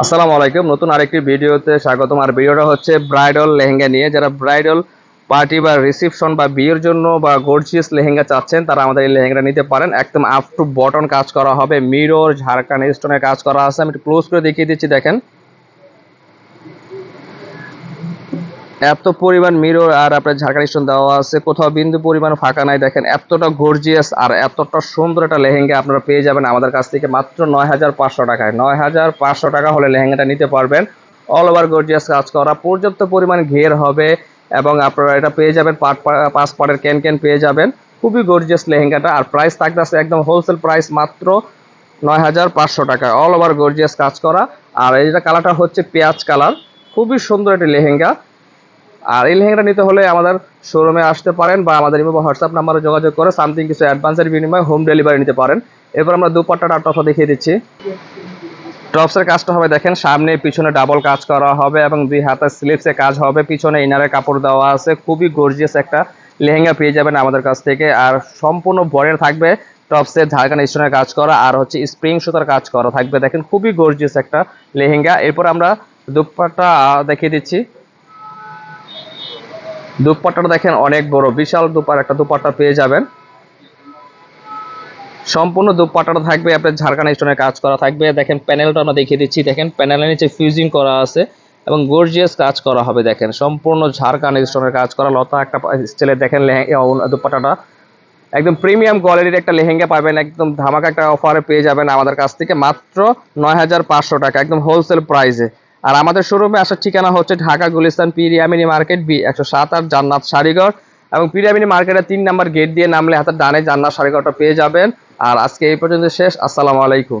আসসালামু আলাইকুম। নতুন আরেকটি ভিডিওতে স্বাগতম। আর ভিডিওটা হচ্ছে ব্রাইডাল লেহেঙ্গা নিয়ে। যারা ব্রাইডাল পার্টি বা রিসেপশন বা বিয়ের জন্য বা গর্জিয়াস লেহেঙ্গা চাচ্ছেন, তারা আমাদের এই লেহেঙ্গাটা নিতে পারেন। একদম আপ টু বটন কাজ করা হবে। মিরর ঝাড়খান স্টোনের কাজ করা আছে। আমি একটু ক্লোজ করে দেখিয়ে দিচ্ছি, দেখেন। এত পরিমাণ মিরর আর আপনার ঝাড়খান স্টোন দেওয়া আছে। কোথাও বিন্দু পরিমাণ ফাঁকা নাই দেখেন, এতটা গর্জিয়াস আর এতটা সুন্দর একটা লেহেঙ্গা আপনারা পেয়ে যাবেন আমাদের কাছ থেকে মাত্র নয় হাজার পাঁচশো টাকায়। নয় হাজার পাঁচশো টাকা হলে লেহেঙ্গাটা নিতে পারবেন। অল ওভার গর্জিয়াস কাজ করা, পর্যাপ্ত পরিমাণ ঘের হবে এবং আপনারা এটা পেয়ে যাবেন, পাট পাঁচ পাটের ক্যান ক্যান পেয়ে যাবেন। খুবই গর্জিয়াস লেহেঙ্গাটা আর প্রাইস থাকতেছে একদম হোলসেল প্রাইস মাত্র নয় হাজার পাঁচশো টাকা। অল ওভার গর্জিয়াস কাজ করা। আর এইটা কালারটা হচ্ছে পেঁয়াজ কালার খুবই সুন্দর একটি লেহেঙ্গা। আর এই লেহেঙ্গাটা নিতে হলে আমাদের শোরুমে আসতে পারেন বা আমাদের ইমো হোয়াটসঅ্যাপ নাম্বারে যোগাযোগ করে সামথিং কিছু অ্যাডভান্সের বিনিময়ে হোম ডেলিভারি নিতে পারেন। এরপর আমরা দুপাট্টাটা টপটা দেখিয়ে দিচ্ছি। টপসের কাজটা হবে দেখেন, সামনে পিছনে ডাবল কাজ করা হবে এবং দুই হাতের স্লিপসে কাজ হবে। পিছনে ইনারে কাপড় দেওয়া আছে। খুবই গর্জিয়াস একটা লেহেঙ্গা পেয়ে যাবেন আমাদের কাছ থেকে। আর সম্পূর্ণ বরের থাকবে টপসের ঝাড়খান স্টোনের কাজ করা আর হচ্ছে স্প্রিং সুতার কাজ করা থাকবে। দেখেন, খুবই গর্জিয়াস একটা লেহেঙ্গা। এরপর আমরা দুপাট্টা দেখিয়ে দিচ্ছি। দুপাট্টাটা দেখেন অনেক বড়, বিশাল দুপার একটা দুপাট্টা পেয়ে যাবেন। সম্পূর্ণ দুপাট্টাটা থাকবে আপনার ঝাড়খান স্টোনের কাজ করা থাকবে। দেখেন প্যানেলটা আমরা দেখিয়ে দিচ্ছি, দেখেন প্যানেলের নিচে ফিউজিং করা আছে এবং গর্জিয়াস কাজ করা হবে, দেখেন। সম্পূর্ণ ঝাড়খান স্টোনের কাজ করা, লতা একটা স্টাইলে দেখেন দুপাট্টাটা। একদম প্রিমিয়াম কোয়ালিটির একটা লেহেঙ্গা পাবেন, একদম ধামাকা একটা অফারে পেয়ে যাবেন আমাদের কাছ থেকে, মাত্র নয় হাজার পাঁচশো টাকা, একদম হোলসেল প্রাইসে আর আমাদের শোরুমে আসার ঠিকানা হচ্ছে ঢাকা গুলিস্তান পিরিয়ামিনি মার্কেট, বি একশো সাত আট জান্নাত শাড়িঘর এবং পিরিয়ামিনি মার্কেটের তিন নাম্বার গেট দিয়ে নামলে হাতের ডানে জান্নাত শাড়িঘরটা পেয়ে যাবেন। আর আজকে এই পর্যন্ত শেষ। আসসালামু আলাইকুম।